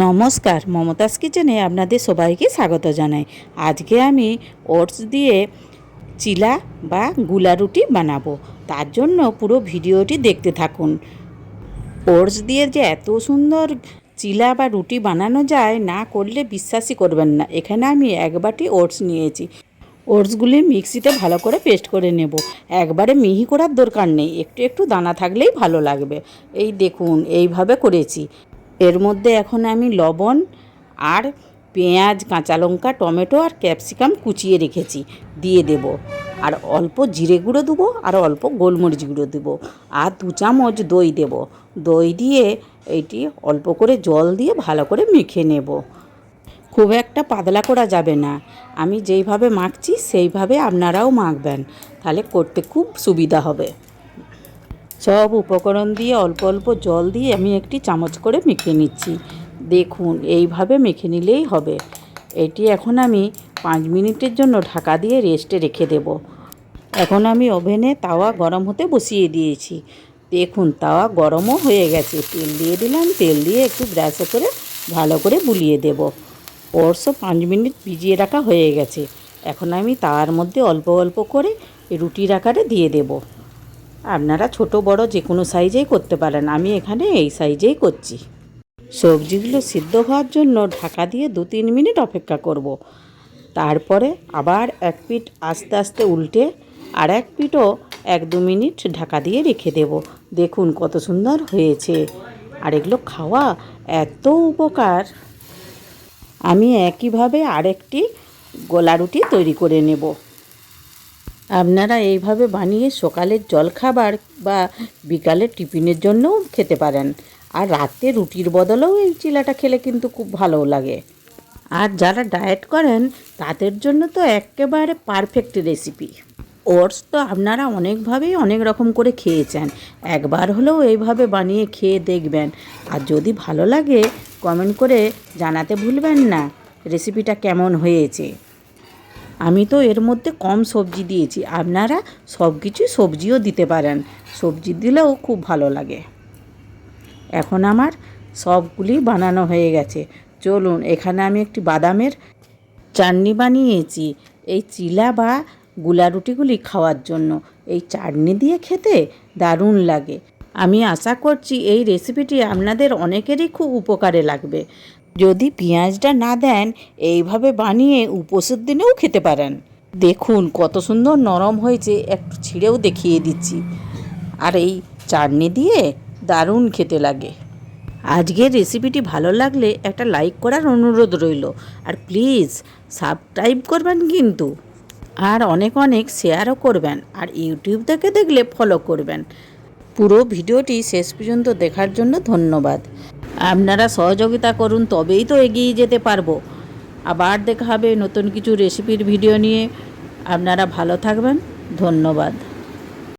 নমস্কার, মমতাজ কিচেনে আপনাদের সবাইকে স্বাগত জানাই। আজকে আমি ওটস দিয়ে চিলা বা গুলা রুটি বানাবো। তার জন্য পুরো ভিডিওটি দেখতে থাকুন। ওটস দিয়ে যে এত সুন্দর চিলা বা রুটি বানানো যায়, না করলে বিশ্বাসই করবেন না। এখানে আমি এক বাটি ওটস নিয়েছি। ওটসগুলি মিক্সিতে ভালো করে পেস্ট করে নেব। একবারে মিহি করার দরকার নেই। একটু একটু দানা থাকলেই ভালো লাগবে। এই দেখুন, এইভাবে করেছি। এর মধ্যে এখন আমি লবণ আর পেঁয়াজ, কাঁচা লঙ্কা, টমেটো আর ক্যাপসিকাম কুচিয়ে রেখেছি, দিয়ে দেব। আর অল্প জিরে গুঁড়ো দেবো আর অল্প গোলমরিচ গুঁড়ো দেবো। আর দু চামচ দই দেব। দই দিয়ে এটি অল্প করে জল দিয়ে ভালো করে মেখে নেব। খুব একটা পাতলা করা যাবে না। আমি যেইভাবে মাখছি, সেইভাবে আপনারাও মাখবেন। তাহলে করতে খুব সুবিধা হবে। সব উপকরণ দিয়ে অল্প অল্প জল দিয়ে আমি একটি চামচ করে মেখে নিচ্ছি। দেখুন, এইভাবে মেখে নিলেই হবে। এটি এখন আমি পাঁচ মিনিটের জন্য ঢাকা দিয়ে রেস্টে রেখে দেব। এখন আমি ওভেনে তাওয়া গরম হতে বসিয়ে দিয়েছি। দেখুন, তাওয়া গরমও হয়ে গেছে। তেল দিয়ে দিলাম, তেল দিয়ে একটু ব্রাশে করে ভালো করে বুলিয়ে দেব। ওরসও পাঁচ মিনিট ভিজিয়ে রাখা হয়ে গেছে। এখন আমি তাওয়ার মধ্যে অল্প অল্প করে রুটির আকারে দিয়ে দেবো। আপনারা ছোট, বড় যে কোনো সাইজেই করতে পারেন। আমি এখানে এই সাইজেই করছি। সবজিগুলো সিদ্ধ হওয়ার জন্য ঢাকা দিয়ে দু তিন মিনিট অপেক্ষা করব। তারপরে আবার এক পিঠ আস্তে আস্তে উল্টে আর এক পিঠও এক দু মিনিট ঢাকা দিয়ে রেখে দেব। দেখুন কত সুন্দর হয়েছে। আর এগুলো খাওয়া এত উপকার। আমি একইভাবে আরেকটি গোলা রুটি তৈরি করে নেব। আপনারা এইভাবে বানিয়ে সকালের জলখাবার বা বিকালের টিফিনের জন্যও খেতে পারেন। আর রাতে রুটির বদলেও এই চিলাটা খেলে কিন্তু খুব ভালো লাগে। আর যারা ডায়েট করেন, তাদের জন্য তো একেবারে পারফেক্ট রেসিপি। ওটস তো আপনারা অনেকভাবেই অনেক রকম করে খেয়েছেন। একবার হলেও এইভাবে বানিয়ে খেয়ে দেখবেন। আর যদি ভালো লাগে, কমেন্ট করে জানাতে ভুলবেন না। রেসিপিটা কেমন হয়েছে? আমি তো এর মধ্যে কম সবজি দিয়েছি। আপনারা সব কিছু সবজিও দিতে পারেন। সবজি দিলেও খুব ভালো লাগে। এখন আমার সবগুলি বানানো হয়ে গেছে। চলুন, এখানে আমি একটি বাদামের চাটনি বানিয়েছি। এই চিলা বা গুলা রুটিগুলি খাওয়ার জন্য। এই চাটনি দিয়ে খেতে দারুণ লাগে। আমি আশা করছি এই রেসিপিটি আপনাদের অনেকেরই খুব উপকারে লাগবে। যদি পেঁয়াজটা না দেন, এইভাবে বানিয়ে উপোসের দিনেও খেতে পারেন। দেখুন কত সুন্দর নরম হয়েছে, একটু ছিঁড়েও দেখিয়ে দিচ্ছি। আর এই চাটনি দিয়ে দারুণ খেতে লাগে। আজকের রেসিপিটি ভালো লাগলে একটা লাইক করার অনুরোধ রইল। আর প্লিজ সাবস্ক্রাইব করবেন কিন্তু। আর অনেক অনেক শেয়ারও করবেন আর ইউটিউব থেকে দেখলে ফলো করবেন। পুরো ভিডিওটি শেষ পর্যন্ত দেখার জন্য ধন্যবাদ। আপনারা সহযোগিতা করুন, তবেই তো এগিয়ে যেতে পারব। আবার দেখা হবে নতুন কিছু রেসিপির ভিডিও নিয়ে। আপনারা ভালো থাকবেন। ধন্যবাদ।